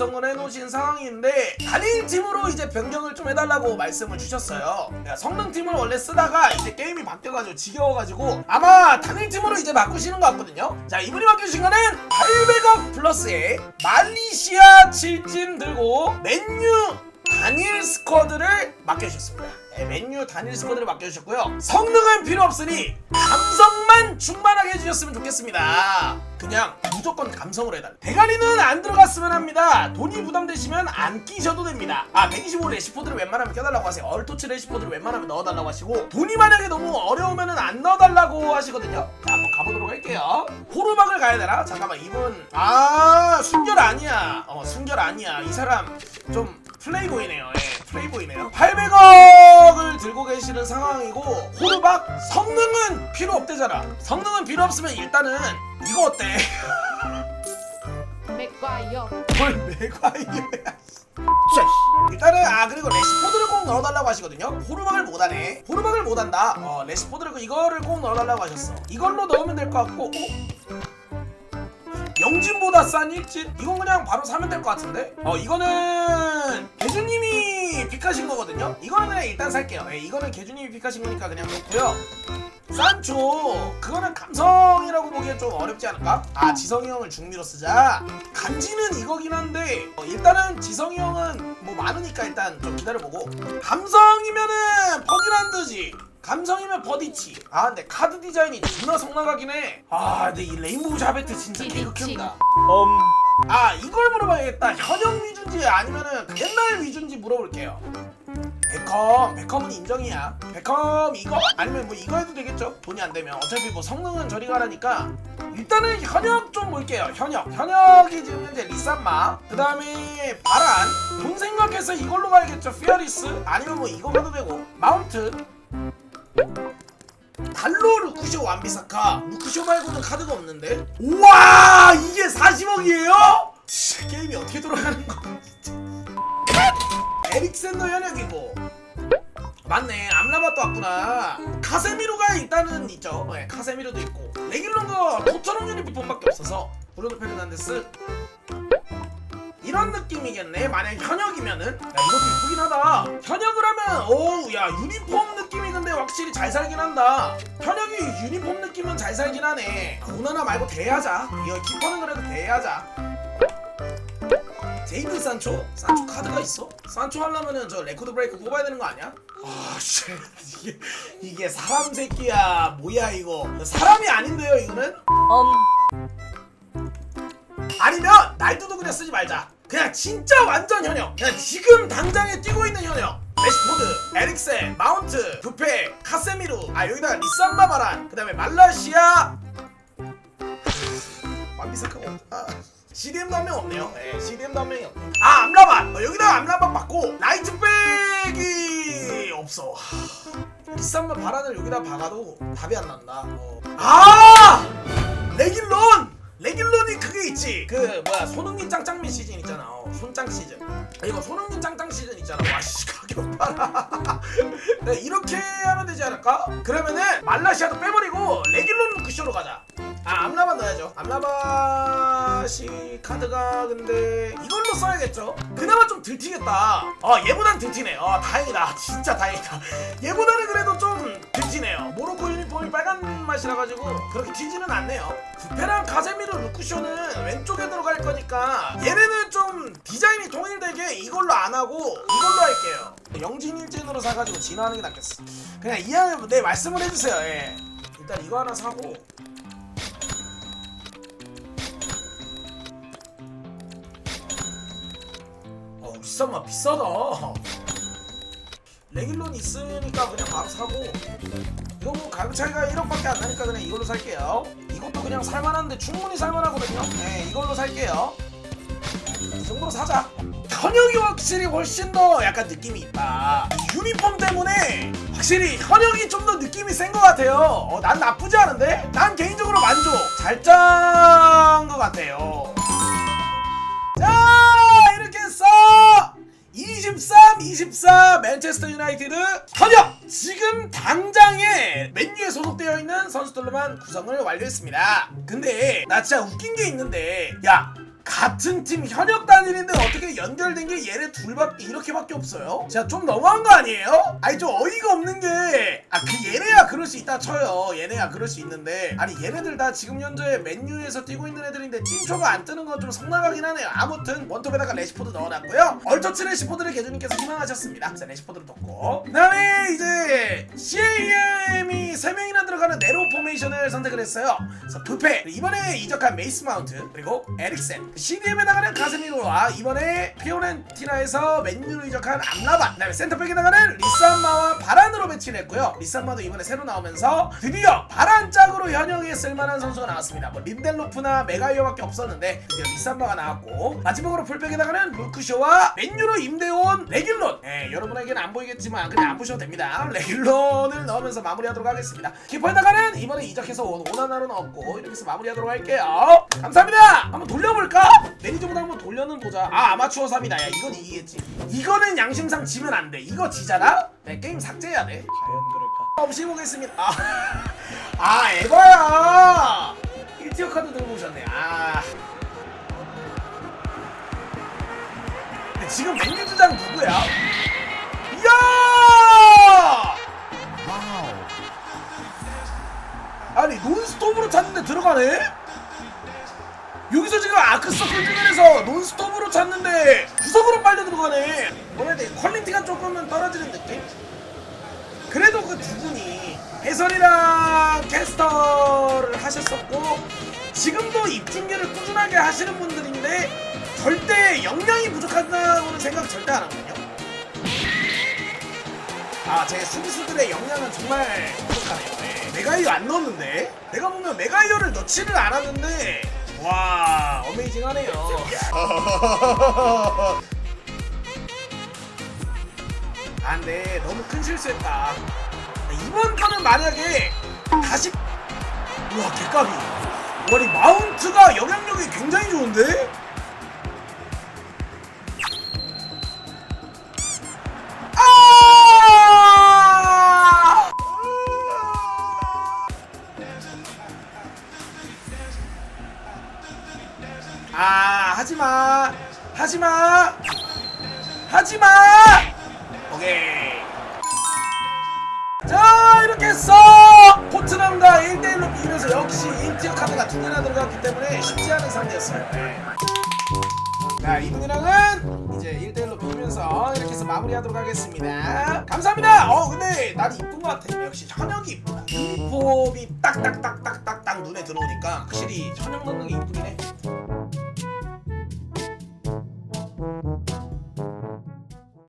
구성을 해놓으신 상황인데 단일 팀으로 이제 변경을 좀 해달라고 말씀을 주셨어요. 그러니까 성능 팀을 원래 쓰다가 이제 게임이 바뀌어가지고 지겨워가지고 아마 단일 팀으로 이제 바꾸시는 것 같거든요. 자 이분이 바꾸신 거는 800억 플러스에 말리시아 7진 들고 맨유 단일 스쿼드를 맡겨주셨습니다. 네, 맨유 단일 스쿼드를 맡겨주셨고요. 성능은 필요 없으니 감성만 충만하게 해주셨으면 좋겠습니다. 그냥 무조건 감성으로 해달라. 대가리는 안 들어갔으면 합니다. 돈이 부담되시면 안 끼셔도 됩니다. 아, 125 레시포드를 웬만하면 껴달라고 하세요. 얼토츠 레시포드를 웬만하면 넣어달라고 하시고 돈이 만약에 너무 어려우면 안 넣어달라고 하시거든요. 자, 한번 가보도록 할게요. 호르막을 가야 되나? 잠깐만, 이분 아 순결 아니야. 어, 순결 아니야. 이 사람 좀 플레이보이네요. 예, 플레이보이네요. 800억을 들고 계시는 상황이고 호르박 성능은 필요 없대잖아. 성능은 필요 없으면 일단은 이거 어때? 맥과이어 뭘 맥과이어야 일단은 아 그리고 레시포드를 꼭 넣어달라고 하시거든요 호르막을 못하네 호르막을 못한다 어 레시포드를 그- 이거를 꼭 넣어달라고 하셨어 이걸로 넣으면 될 것 같고 어? 영진보다 싼 일진? 이건 그냥 바로 사면 될 것 같은데? 어 이거는 개주님이 픽하신 거거든요? 이거는 그냥 일단 살게요. 예, 이거는 개주님이 픽하신 거니까 그냥 놓고요. 산초! 그거는 감성이라고 보기엔 좀 어렵지 않을까? 아 지성이 형을 중미로 쓰자. 간지는 이거긴 한데 어, 일단은 지성이 형은 뭐 많으니까 일단 좀 기다려보고. 감성이면은 퍼디란드지 감성이면 버디치. 아 근데 카드 디자인이 존나 성나가긴 해아 근데 이 레인보우 샤베트 진짜 개극혐이다 아 이걸 물어봐야겠다. 현역 위주인지 아니면은 그 옛날 위주인지 물어볼게요. 베컴 베컴은 인정이야. 베컴 이거 아니면 뭐 이거 해도 되겠죠? 돈이 안 되면. 어차피 뭐 성능은 저리 가라니까. 일단은 현역 좀 볼게요. 현역. 현역이 지금 현재 리산마. 그 다음에 바란. 돈 생각해서 이걸로 가야겠죠. 피어리스. 아니면 뭐 이거 가도 되고. 마운트 달로 루크쇼 완비사카. 루크쇼 말고는 카드가 없는데? 우와 이게 40억이에요? 게임이 어떻게 돌아가는 거야 진짜. 에릭센더 현역이고. 맞네 암라바도 왔구나. 카세미로가 일단은 있죠. 네, 카세미로도 있고. 레길론과 토트넘 유니폼밖에 없어서. 브루노 페르난데스. 이런 느낌이겠네. 만약 현역이면은. 야 이것도 이쁘긴 하다. 현역을 하면 오우 야 유니폼 느낌이 근데 확실히 잘 살긴 한다. 현역이 유니폼 느낌은 잘 살긴 하네. 오나나 말고 대하자. 이거 키퍼는 그래도 대하자. 제이드 산초? 산초 카드가 있어? 산초 하려면은 저 레코드 브레이크 뽑아야 되는 거 아니야? 아씨 이게 이게 사람 새끼야. 뭐야 이거. 사람이 아닌데요 이거는? 아니면 날도도 그냥 쓰지 말자. 그냥 진짜 완전 현역. 그냥 지금 당장에 뛰고 있는 현역 레시포드, 에릭센, 마운트, 부페, 카세미루 아 여기다가 리산마 바란 그 다음에 말라시아. 완비사카가 없다 CDM도 한 명 없네요. 네, CDM도 한 명이 없네 아 암라반! 어, 여기다가 암라반 받고 라이트백이 없어. 하, 리산마 바란을 여기다 박아도 답이 안 난다. 어. 아! 레길론! 레길론이 그게 있지. 그 뭐야 손흥민 짱짱미 시즌 있잖아. 어, 손짱 시즌. 아, 이거 손흥민 짱짱 시즌 있잖아. 와씨 가 네, 이렇게 하면 되지 않을까? 그러면은 말라시아도 빼버리고 레길론 루크쇼로 가자. 아 암라바 넣어야죠. 암라바시 카드가 근데 이걸로 써야겠죠? 그나마 좀 들티겠다. 어 얘보단 들티네. 어 다행이다. 진짜 다행이다. 얘보다는 그래도 좀 들티네요. 모로코 유니폼이 빨간 맛이라 가지고 그렇게 튀지는 않네요. 부페랑 가세미르 루크쇼는 왼쪽에 들어갈 거니까 얘네는 좀 디자인이 통일되게 이걸로 안 하고 이걸로 할게요. 영진 일진으로 사가지고 진화하는 게 낫겠어. 그냥 이해하면 네 말씀을 해주세요. 예. 일단 이거 하나 사고. 어 비싸마 비싸다. 레길론 있으니까 그냥 바로 사고. 이거 뭐 가격 차이가 1억밖에 안 나니까 그냥 이걸로 살게요. 이것도 그냥 살만한데 충분히 살만하거든요. 네 이걸로 살게요 이 정도로 사자. 현역이 확실히 훨씬 더 약간 느낌이 있다. 이 유니폼 때문에 확실히 현역이 좀 더 느낌이 센 것 같아요. 어, 난 나쁘지 않은데? 난 개인적으로 만족. 잘 짠 것 같아요. 자 이렇게 해서 23, 24 맨체스터 유나이티드 현역! 지금 당장에 맨유에 소속되어 있는 선수들로만 구성을 완료했습니다. 근데 나 진짜 웃긴 게 있는데 야 같은 팀 현역 단일인데 어떻게 연결된 게 얘네 둘밖에 이렇게밖에 없어요? 진짜 좀 너무한 거 아니에요? 아니 좀 어이가 없는 게 아 그 얘네야 그럴 수 있다 쳐요. 얘네야 그럴 수 있는데. 아니 얘네들 다 지금 현재 맨유에서 뛰고 있는 애들인데 팀초가 안 뜨는 건 좀 성나가긴 하네요. 아무튼 원톱에다가 레시포드 넣어놨고요. 얼터치 레시포드를 개주님께서 희망하셨습니다. 그래서 레시포드를 넣고. 그 다음에 이제 CAM이 3명이나 들어가는 네로 포메이션을 선택을 했어요. 그래서 부페 이번에 이적한 메이스 마운트 그리고 에릭센 CDM에 나가는 가세미로와 이번에 피오렌티나에서 맨유로 이적한 암라반 그다음에 센터백에 나가는 리산마와 바란으로 배치를 했고요. 리산마도 이번에 새로 나오면서 드디어 바란 짝으로 현역에 쓸만한 선수가 나왔습니다. 뭐 린델로프나 메가이어밖에 없었는데 드디어 리산마가 나왔고 마지막으로 풀백에 나가는 루크쇼와 맨유로 임대온 레길론. 예, 여러분에게는 안 보이겠지만 그냥 안 보셔도 됩니다. 레길론을 넣으면서 마무리하도록 하겠습니다. 키퍼에 나가는 이번에 이적해서 온 오나나로 넣었고 이렇게 해서 마무리하도록 할게요. 감사합니다! 한번 돌려볼까? 매니저보다 한번 돌려는 보자. 아 아마추어 3이다. 야 이건 이기겠지. 이거는 양심상 지면 안돼. 이거 지잖아? 네, 게임 삭제해야 돼. 과연 그럴까? 없이 보겠습니다. 아, 아 에바야! 1티어 카드 들고 오셨네. 아. 근데 지금 맨유 주장 누구야? 이야! 아니 논스톱으로 찼는데 들어가네? 여기서 지금 아크서클 주변에서 논스톱으로 찼는데 구석으로 빨려 들어가네 뭐라 해야 돼 퀄리티가 조금은 떨어지는 느낌? 그래도 그 두 분이 해설이랑 캐스터를 하셨었고 지금도 입중계를 꾸준하게 하시는 분들인데 절대 역량이 부족하다고는 생각 절대 안 하거든요 아, 제 수비수들의 역량은 정말 부족하네요. 네. 메가이어 안 넣었는데? 내가 보면 메가이어를 넣지를 않았는데, 와, 어메이징하네요. 아, 근데 너무 큰 실수했다. 이번 거는 만약에 다시, 우와, 개까비. 와이 마운트가 영향력이 굉장히 좋은데? 하지마. 하지마. 오케이. 자, 이렇게 해서 포트넘과 1대1로 비면서 역시 1티어 카드가 두 개나 들어갔기 때문에 쉽지 않은 상대였어요. 네. 자, 이분이랑은 이제 1대1로 비면서 이렇게 해서 마무리하도록 하겠습니다. 감사합니다. 어, 근데 난 이쁜 것 같아. 역시 현역이 이쁘다. 유니폼이 딱딱딱딱딱딱 눈에 들어오니까 확실히 현역 넣는 게 이쁘긴 해.